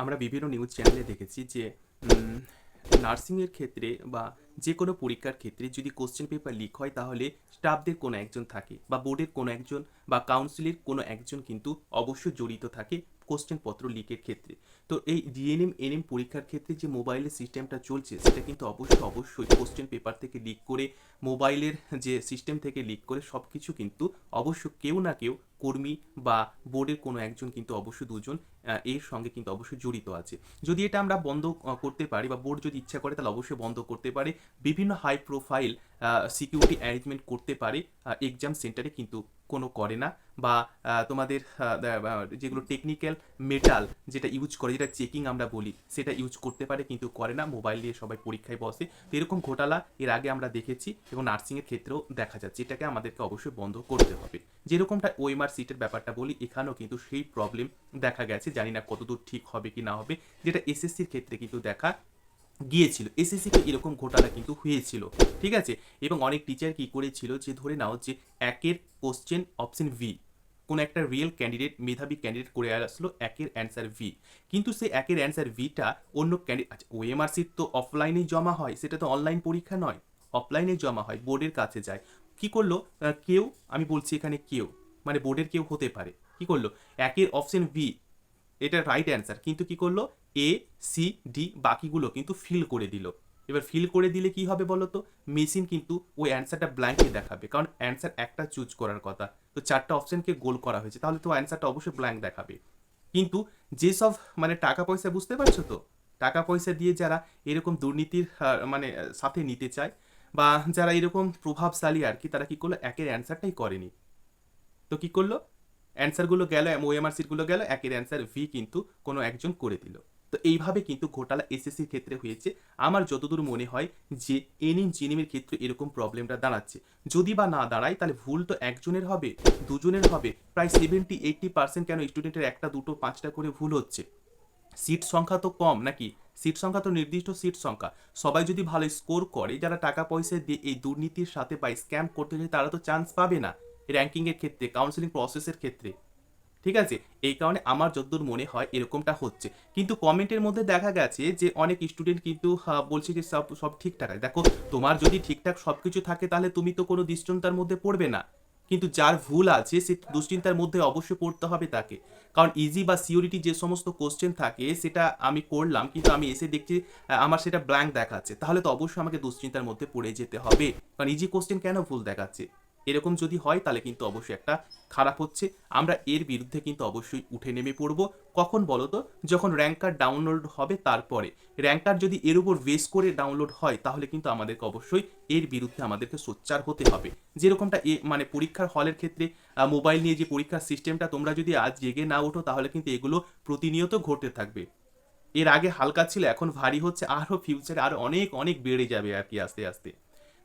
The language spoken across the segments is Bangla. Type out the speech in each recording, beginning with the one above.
আমরা বিভিন্ন নিউজ চ্যানেলে দেখেছি যে নার্সিংয়ের ক্ষেত্রে বা যে কোনো পরীক্ষার ক্ষেত্রে যদি কোশ্চেন পেপার লিক হয়, তাহলে স্টাফদের কোনো একজন থাকে বা বোর্ডের কোনো একজন বা কাউন্সিলের কোনো একজন কিন্তু অবশ্যই জড়িত থাকে কোশ্চেন পত্র লিকের ক্ষেত্রে। তো এই ডিএনএম এনএম পরীক্ষার ক্ষেত্রে যে মোবাইলের সিস্টেমটা চলছে, সেটা কিন্তু অবশ্যই অবশ্যই কোশ্চেন পেপার থেকে লিক করে মোবাইলের যে সিস্টেম থেকে লিক করে সব কিছু কিন্তু অবশ্য কেউ না কেউ কর্মী বা বোর্ডের কোনো একজন কিন্তু অবশ্যই দুজন এর সঙ্গে কিন্তু অবশ্যই জড়িত আছে। যদি এটা আমরা বন্ধ করতে পারি বা বোর্ড যদি ইচ্ছা করে, তাহলে অবশ্যই বন্ধ করতে পারে। বিভিন্ন হাই প্রোফাইল সিকিউরিটি অ্যারেঞ্জমেন্ট করতে পারে এক্সাম সেন্টারে কিন্তু কোনো করে না বা তোমাদের যেগুলো টেকনিক্যাল মেটাল যেটা ইউজ করে, যেটা চেকিং আমরা বলি, সেটা ইউজ করতে পারে কিন্তু করে না মোবাইল দিয়ে সবাই পরীক্ষায় বসে। তো এরকম ঘোটালা এর আগে আমরা দেখেছি এবং নার্সিংয়ের ক্ষেত্রেও দেখা যাচ্ছে, এটাকে আমাদেরকে অবশ্যই বন্ধ করতে হবে। যেরকমটা ওএমআর সিটের ব্যাপারটা বলি, এখানেও কিন্তু সেই প্রবলেম দেখা গেছে, জানি না কতদূর ঠিক হবে কি না হবে, যেটা এসএসসির ক্ষেত্রে কিন্তু দেখা গিয়েছিল। এসএসসিতে এরকম ঘোটালা কিন্তু হয়েছিল, ঠিক আছে? এবং অনেক টিচার কি করেছিল যে, ধরে নাও যে, একের কোশ্চেন অপশন ভি কোনো একটা রিয়েল ক্যান্ডিডেট মেধাবী ক্যান্ডিডেট করে আসলো একের অ্যান্সার ভি কিন্তু সেই একের অ্যান্সার ভিটা অন্য ক্যান্ডিডেট আচ্ছা ওএমআর সিট তো অফলাইনেই জমা হয়, সেটা তো অনলাইন পরীক্ষা নয় অফলাইনে জমা হয় বোর্ডের কাছে যায়। কি করল? কেউ, আমি বলছি এখানে কেউ মানে বোর্ডের কেউ হতে পারে। কি করল? একের অপশন ভি এটা রাইট অ্যান্সার কিন্তু কি করল? এ সি ডি বাকিগুলো কিন্তু ফিল করে দিল। এবার ফিল করে দিলে কি হবে বলো তো মেশিন কিন্তু ওই অ্যান্সারটা ব্ল্যাঙ্কে দেখাবে। কারণ অ্যান্সার একটা চুজ করার কথা। তো চারটা অপশনকে গোল করা হয়েছে। তাহলে তো অ্যান্সারটা অবশ্যই ব্ল্যাঙ্ক দেখাবে। কিন্তু যেসব মানে টাকা পয়সা বুঝতে পারছ তো? টাকা পয়সা দিয়ে যারা এরকম দুর্নীতির মানে সাথে নিতে চায় বা যারা এরকম প্রভাবশালী আর কি, তারা কি করল? একের অ্যান্সারটাই করেনি। তো কি করল? অ্যান্সারগুলো গেল ওএমআর সিটগুলো গেল একের অ্যান্সার ভি কিন্তু কোনো একজন করে দিল। তো এইভাবে কিন্তু ঘোটালা এসএসসির ক্ষেত্রে হয়েছে। আমার যতদূর মনে হয় যে এনইন জিনিমের ক্ষেত্রে এরকম প্রবলেমটা দাঁড়াচ্ছে। যদি বা না দাঁড়ায়, তাহলে ভুল তো একজনের হবে, দুজনের হবে। প্রায় সেভেন্টি এইটটি পার্সেন্ট কেন স্টুডেন্টের একটা, দুটো, পাঁচটা করে ভুল হচ্ছে? সিট সংখ্যা তো কম নাকি? সিট সংখ্যা তো নির্দিষ্ট সিট সংখ্যা। সবাই যদি ভালো স্কোর করে, যারা টাকা পয়সা দিয়ে এই দুর্নীতির সাথে বা স্ক্যাম করতে চায় তারা তো চান্স পাবে না। র্যাঙ্কিংয়ের ক্ষেত্রে কাউন্সিলিং প্রসেসের ক্ষেত্রে। ঠিক আছে? এই কারণে আমার যতদূর মনে হয় এরকমটা হচ্ছে। কিন্তু কমেন্টের মধ্যে দেখা গেছে যে, অনেক স্টুডেন্ট কিন্তু বলছে যে, সব সব ঠিকঠাক আছে। দেখো, তোমার যদি ঠিকঠাক সব কিছু থাকে, তাহলে তুমি তো কোনো দুশ্চিন্তার মধ্যে পড়বে না। কিন্তু যার ভুল আছে, সে দুশ্চিন্তার মধ্যে অবশ্যই পড়তে হবে তাকে। কারণ ইজি বা সিওরিটি যে সমস্ত কোশ্চেন থাকে, সেটা আমি করলাম, কিন্তু আমি এসে দেখছি আমার সেটা ব্ল্যাঙ্ক দেখাচ্ছে। তাহলে তো অবশ্যই আমাকে দুশ্চিন্তার মধ্যে পড়ে যেতে হবে। কারণ ইজি কোশ্চেন কেন ভুল দেখাচ্ছে? এরকম যদি হয়, তাহলে কিন্তু অবশ্যই একটা খারাপ হচ্ছে। আমরা এর বিরুদ্ধে কিন্তু অবশ্যই উঠে নেমে পড়ব। কখন বলো তো? যখন র্যাঙ্ক কার্ড ডাউনলোড হবে তারপরে। র্যাঙ্ক কার্ড যদি এর উপর বেস করে ডাউনলোড হয়, তাহলে কিন্তু আমাদেরকে অবশ্যই এর বিরুদ্ধে আমাদেরকে সোচ্চার হতে হবে। যেরকমটা এ মানে পরীক্ষার হলের ক্ষেত্রে মোবাইল নিয়ে যে পরীক্ষার সিস্টেমটা তোমরা যদি আজ জেগে না ওঠো, তাহলে কিন্তু এগুলো প্রতিনিয়ত ঘটতে থাকবে। এর আগে হালকা ছিল, এখন ভারী হচ্ছে। আরও ফিউচারে আরও অনেক অনেক বেড়ে যাবে আর কি আস্তে আস্তে।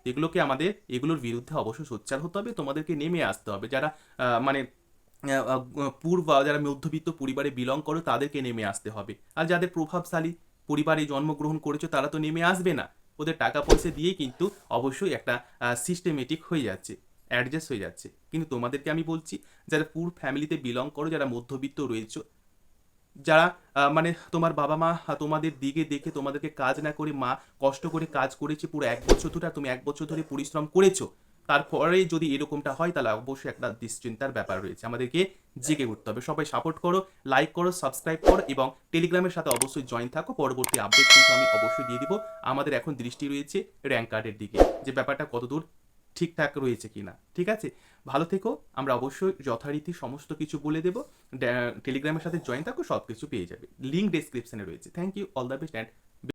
এগুলোকে আমাদের, এগুলোর বিরুদ্ধে অবশ্যই সোচ্চার হতে হবে, তোমাদেরকে নেমে আসতে হবে। যারা মানে পুর বা যারা মধ্যবিত্ত পরিবারে বিলং করো, তাদেরকে নেমে আসতে হবে। আর যাদের প্রভাবশালী পরিবারে জন্মগ্রহণ করেছ, তারা তো নেমে আসবে না। ওদের টাকা পয়সা দিয়েই কিন্তু অবশ্যই একটা সিস্টেমেটিক হয়ে যাচ্ছে অ্যাডজাস্ট হয়ে যাচ্ছে। কিন্তু তোমাদেরকে আমি বলছি, যারা পুর ফ্যামিলিতে বিলং করো, যারা মধ্যবিত্ত রয়েছে যারা মানে তোমার বাবা মা তোমাদের দিকে দেখে তোমাদেরকে কাজ না করে, মা কষ্ট করে কাজ করেছে, পুরো এক বছর ধরে তুমি এক বছর ধরে পরিশ্রম করেছ, তারপরে যদি এরকমটা হয়, তাহলে অবশ্যই একটা দুশ্চিন্তার ব্যাপার রয়েছে। আমাদেরকে জেগে উঠতে হবে। সবাই সাপোর্ট করো লাইক করো সাবস্ক্রাইব করো এবং টেলিগ্রামের সাথে অবশ্যই জয়েন থাকো। পরবর্তী আপডেট কিন্তু আমি অবশ্যই দিয়ে দিব। আমাদের এখন দৃষ্টি রয়েছে র্যাঙ্ক কার্ডের দিকে। যে ব্যাপারটা কতদূর ঠিকঠাক রয়েছে কি না ঠিক আছে? ভালো থেকো, আমরা অবশ্যই যথারীতি সমস্ত কিছু বলে দেবো। টেলিগ্রামের সাথে জয়েন থাকো সব কিছু পেয়ে যাবে। লিঙ্ক ডিসক্রিপশানে রয়েছে। Thank you all the best and